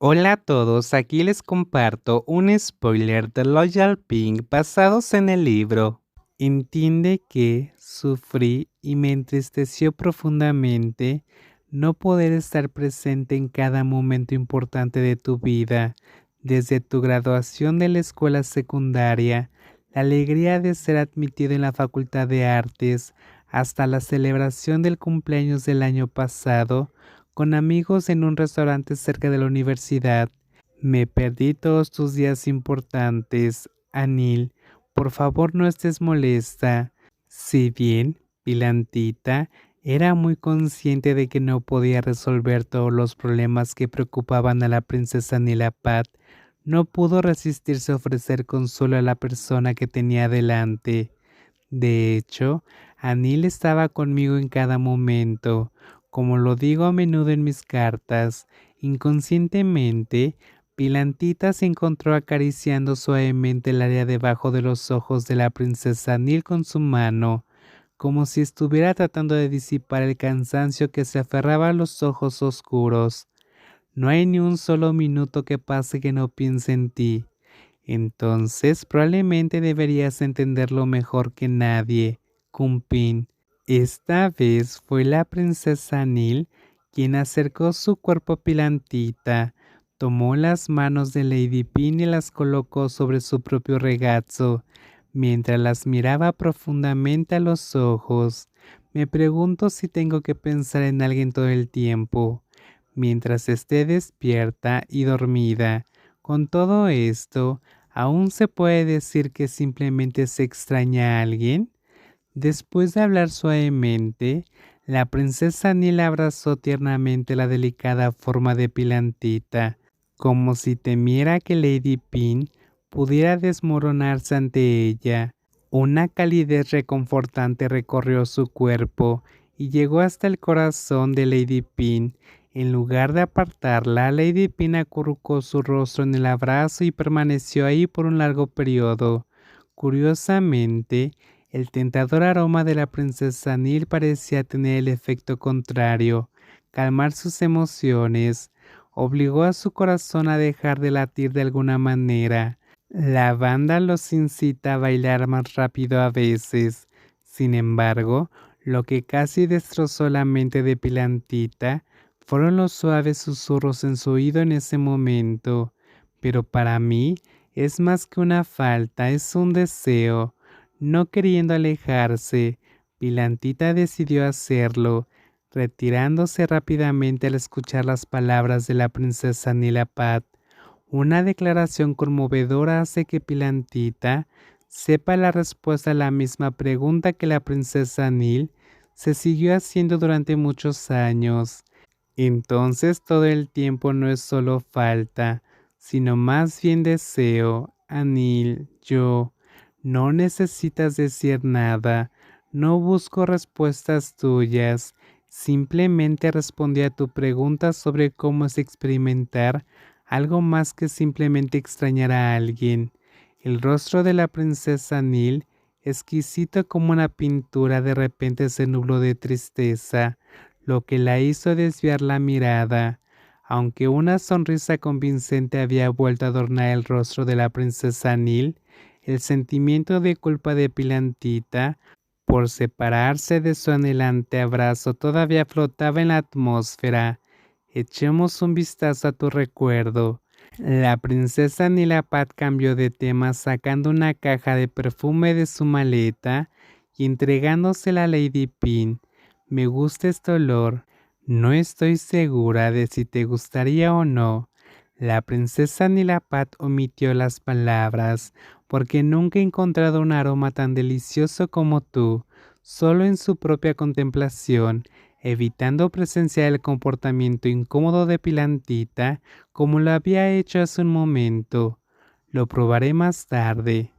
Hola a todos, aquí les comparto un spoiler de Loyal Pink basados en el libro. Entiende que sufrí y me entristeció profundamente no poder estar presente en cada momento importante de tu vida, desde tu graduación de la escuela secundaria, la alegría de ser admitido en la Facultad de Artes, hasta la celebración del cumpleaños del año pasado, con amigos en un restaurante cerca de la universidad. Me perdí todos tus días importantes, Anil. Por favor no estés molesta. Si bien Pilantita era muy consciente de que no podía resolver todos los problemas que preocupaban a la princesa Nilapat, no pudo resistirse a ofrecer consuelo a la persona que tenía delante. De hecho, Anil estaba conmigo en cada momento, como lo digo a menudo en mis cartas, inconscientemente, Pilantita se encontró acariciando suavemente el área debajo de los ojos de la princesa Nil con su mano, como si estuviera tratando de disipar el cansancio que se aferraba a los ojos oscuros. No hay ni un solo minuto que pase que no piense en ti. Entonces probablemente deberías entenderlo mejor que nadie, Kumpin. Esta vez fue la princesa Nil quien acercó su cuerpo Pilantita, tomó las manos de Lady Pin y las colocó sobre su propio regazo, mientras las miraba profundamente a los ojos. Me pregunto si tengo que pensar en alguien todo el tiempo, mientras esté despierta y dormida. Con todo esto, ¿aún se puede decir que simplemente se extraña a alguien? Después de hablar suavemente, la princesa Nila abrazó tiernamente la delicada forma de Pilantita, como si temiera que Lady Pin pudiera desmoronarse ante ella. Una calidez reconfortante recorrió su cuerpo y llegó hasta el corazón de Lady Pin. En lugar de apartarla, Lady Pin acurrucó su rostro en el abrazo y permaneció ahí por un largo periodo. Curiosamente, el tentador aroma de la princesa Nil parecía tener el efecto contrario, calmar sus emociones, obligó a su corazón a dejar de latir de alguna manera. La banda los incita a bailar más rápido a veces. Sin embargo, lo que casi destrozó la mente de Pilantita fueron los suaves susurros en su oído en ese momento. Pero para mí es más que una falta, es un deseo. No queriendo alejarse, Pilantita decidió hacerlo, retirándose rápidamente al escuchar las palabras de la princesa Nilapat. Una declaración conmovedora hace que Pilantita sepa la respuesta a la misma pregunta que la princesa Nil se siguió haciendo durante muchos años. Entonces todo el tiempo no es solo falta, sino más bien deseo, Anil, yo, no necesitas decir nada, no busco respuestas tuyas, simplemente respondí a tu pregunta sobre cómo es experimentar algo más que simplemente extrañar a alguien. El rostro de la princesa Nil, exquisito como una pintura, de repente se nubló de tristeza, lo que la hizo desviar la mirada. Aunque una sonrisa convincente había vuelto a adornar el rostro de la princesa Nil, el sentimiento de culpa de Pilantita por separarse de su anhelante abrazo todavía flotaba en la atmósfera. Echemos un vistazo a tu recuerdo. La princesa Nilapat cambió de tema sacando una caja de perfume de su maleta y entregándosela a Lady Pin. Me gusta este olor. No estoy segura de si te gustaría o no. La princesa Nilapat omitió las palabras, porque nunca he encontrado un aroma tan delicioso como tú, solo en su propia contemplación, evitando presenciar el comportamiento incómodo de Pilantita como lo había hecho hace un momento. Lo probaré más tarde.